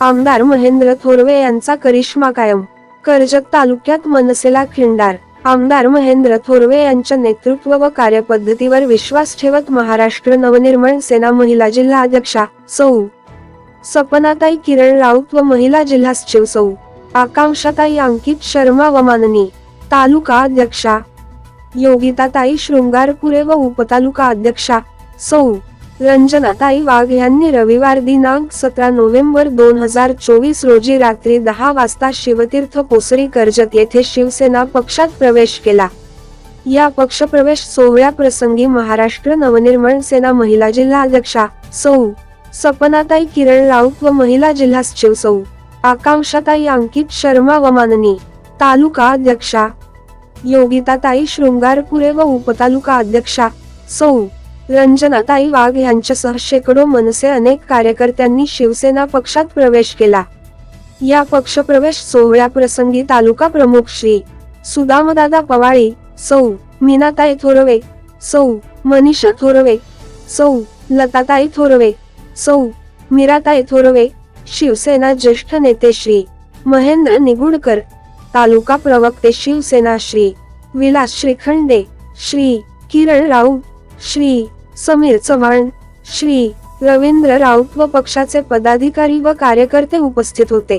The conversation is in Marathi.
आमदार महेंद्र थोरवे यांचा करिश्मा कायम. कर्जत तालुक्यात मनसेला खिंडार. आमदार महेंद्र थोरवे यांच्या नेतृत्व व कार्यपद्धतीवर विश्वास ठेवत महाराष्ट्र नवनिर्माण सेना महिला जिल्हा अध्यक्षा सौ. सपनाताई किरण राऊत व महिला जिल्हा सचिव सौ. आकांक्षाताई अंकित शर्मा व माननी. तालुका अध्यक्षा योगिताताई शृंगारपुरे व उपतालुका अध्यक्षा सौ. रंजनाताई वाघ यांनी रविवार दिनांक सतरा नोव्हेंबर दोन हजार चोवीस रोजी रात्री दहा वाजता शिवतीर्थ पोसरी कर्जत येथे शिवसेना पक्षात प्रवेश केला. या पक्षप्रवेश सोहळ्याप्रसंगी महाराष्ट्र नवनिर्माण सेना महिला जिल्हा अध्यक्षा सौ. सपनाताई किरण राऊत व महिला जिल्हा सचिव सौ. आकांक्षाताई अंकित शर्मा व माननी. तालुका अध्यक्षा योगिताताई शृंगारपुरे व उपतालुका अध्यक्षा सौ. रंजनाताई वाघ यांच्यासह शेकडो मनसे अनेक कार्यकर्त्यांनी शिवसेना पक्षात प्रवेश केला. या पक्षप्रवेश सोहळ्याप्रसंगी तालुका प्रमुख श्री सुदामदादा पवाळी सौ मीनाताई थोरवे सौ मनीषा थोरवे सौ लताताई थोरवे सौ मीराताई थोरवे शिवसेना ज्येष्ठ नेते श्री महेंद्र निगुडकर तालुका प्रवक्ते शिवसेना श्री विलास श्रीखंडे श्री किरण राऊत श्री समीर चव्हाण श्री रवींद्र राऊत व पक्षाचे पदाधिकारी व कार्यकर्ते उपस्थित होते.